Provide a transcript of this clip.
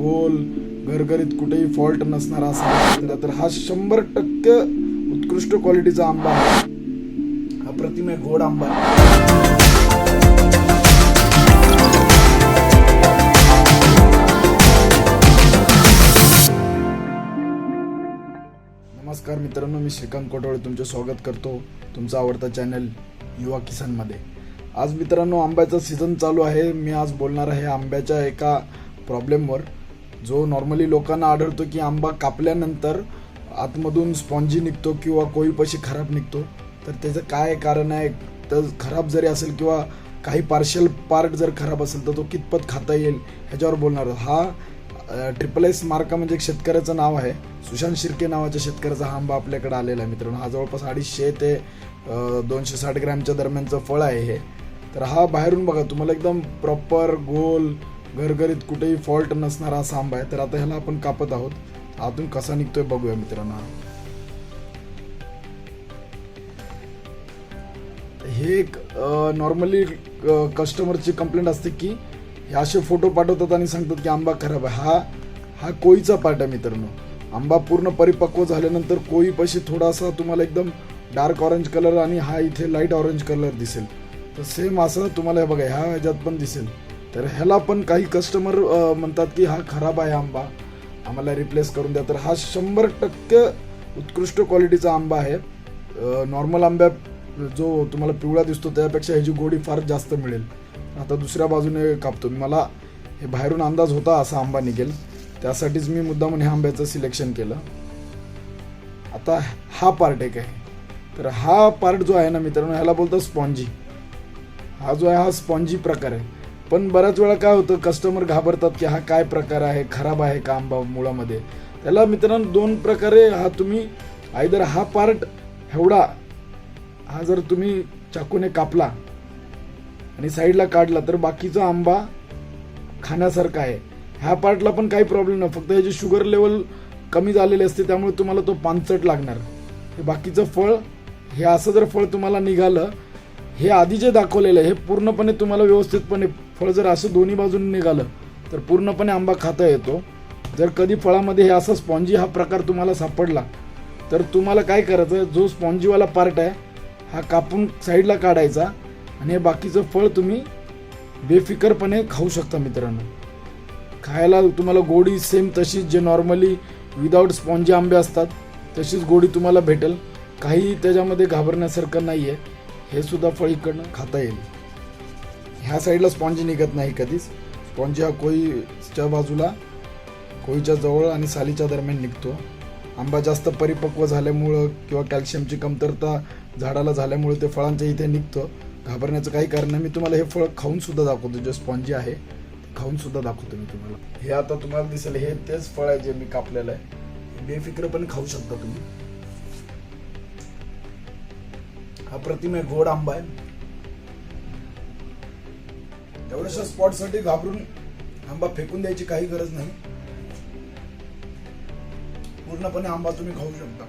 गोल गरगरीत कुठेही फॉल्ट नसणारा असा तर हा शंभर टक्के उत्कृष्ट क्वालिटीचा आंबा हा प्रतिमे आहे गोड आंबा नमस्कार मित्रांनो मी श्रीकांत कोटवळे तुमचे स्वागत करतो तुमचा आवडता चॅनल युवा किसानमध्ये. आज मित्रांनो आंब्याचा सीझन चालू आहे. मी आज बोलणार आहे आंब्याच्या एका प्रॉब्लेमवर जो नॉर्मली लोकांना आढळतो की आंबा कापल्यानंतर आतमधून स्पॉन्जी निघतो किंवा कोळीपाशी खराब निघतो तर त्याचं काय कारण आहे? तर खराब जरी असेल किंवा काही पार्शल पार्ट जर खराब असेल तर तो कितपत खाता येईल ह्याच्यावर बोलणार हा ट्रिपल एस मार्का म्हणजे एक शेतकऱ्याचं नाव आहे. सुशांत शिर्के नावाच्या शेतकऱ्याचा हा आंबा आपल्याकडे आलेला आहे मित्रांनो. हा जवळपास अडीचशे ते दोनशे साठ ग्रॅमच्या दरम्यानचं फळ आहे हे. तर हा बाहेरून बघा तुम्हाला एकदम प्रॉपर गोल घरघरीत कुठेही फॉल्ट नसणारा असा आंबा आहे तर आता ह्याला आपण कापत आहोत. आतून कसा निघतोय बघूया मित्रांनो. हे एक नॉर्मली कस्टमरची कंप्लेंट असते की हे असे फोटो पाठवतात आणि सांगतात की आंबा खराब आहे. हा हा कोळीचा पार्ट आहे मित्रांनो. आंबा पूर्ण परिपक्व झाल्यानंतर कोळीपाशी थोडासा तुम्हाला एकदम डार्क ऑरेंज कलर आणि हा इथे लाइट ऑरेंज कलर दिसेल. तर सेम असं तुम्हाला हे बघा ह्या ह्याच्यात पण दिसेल. तर ह्याला पण काही कस्टमर म्हणतात की हा खराब आहे आंबा. आम्हाला रिप्लेस करून द्या. तर हा शंभर टक्के उत्कृष्ट क्वालिटीचा आंबा आहे. नॉर्मल आंब्या जो तुम्हाला पिवळा दिसतो त्यापेक्षा ह्याची गोडी फार जास्त मिळेल. आता दुसऱ्या बाजूने कापतो. मला हे बाहेरून अंदाज होता असा आंबा निघेल. त्यासाठीच मी मुद्दामून ह्या आंब्याचं सिलेक्शन केलं. आता हा पार्ट एक आहे. तर हा पार्ट जो आहे ना मित्रांनो ह्याला बोलतो स्पॉन्जी हा जो आहे हा स्पॉन्जी प्रकार आहे. पण बऱ्याच वेळा काय होतं कस्टमर घाबरतात की हा काय प्रकार आहे खराब आहे का आंबा मुळामध्ये. त्याला मित्रांनो दोन प्रकारे हा तुम्ही आयदर हा पार्ट एवढा हा जर तुम्ही चाकूने कापला आणि साईडला काढला तर बाकीचा आंबा खाण्यासारखा आहे. ह्या पार्टला पण काही प्रॉब्लेम नाही. फक्त ह्याची शुगर लेवल कमी झालेली असते त्यामुळे तुम्हाला तो पानचट लागणार. हे बाकीचं फळ हे असं जर फळ तुम्हाला निघालं हे आधी जे दाखवलेलं आहे हे पूर्णपणे तुम्हाला व्यवस्थितपणे फळ जर असं दोन्ही बाजूने निघालं तर पूर्णपणे आंबा खाता येतो. जर कधी फळामध्ये हे असं स्पॉन्जी हा प्रकार तुम्हाला सापडला तर तुम्हाला काय करायचं जो स्पॉन्जीवाला पार्ट आहे हा कापून साईडला काढायचा आणि हे बाकीचं फळ तुम्ही बेफिकरपणे खाऊ शकता मित्रांनो. खायला तुम्हाला गोडी सेम तशीच जे नॉर्मली विदाऊट स्पॉन्जी आंबे असतात तशीच गोडी तुम्हाला भेटेल. काही त्याच्यामध्ये घाबरण्यासारखं नाही आहे हे सुद्धा फळ इकडनं खाता येईल. ह्या साईडला स्पॉन्जी निघत नाही कधीच. स्पॉन्जी हा कोळीच्या बाजूला कोळीच्या जवळ आणि सालीच्या दरम्यान निघतो. आंबा जास्त परिपक्व झाल्यामुळं किंवा कॅल्शियमची कमतरता झाडाला झाल्यामुळे ते फळांच्या इथे निघतं. घाबरण्याचं काही कारण नाही. मी तुम्हाला हे फळ खाऊन सुद्धा दाखवतो. जे स्पॉन्जी आहे खाऊनसुद्धा खाऊन सुद्धा दाखवतो मी तुम्हाला. हे आता तुम्हाला दिसेल. हे तेच फळ आहे जे मी कापलेलं आहे. हे बेफिक्रपणे खाऊ शकता तुम्ही. हा प्रतिमे गोड आंबा आहे. एवढ्याशा स्पॉटसाठी घाबरून आंबा फेकून द्यायची काही गरज नाही. पूर्णपणे आंबा तुम्ही खाऊ शकता.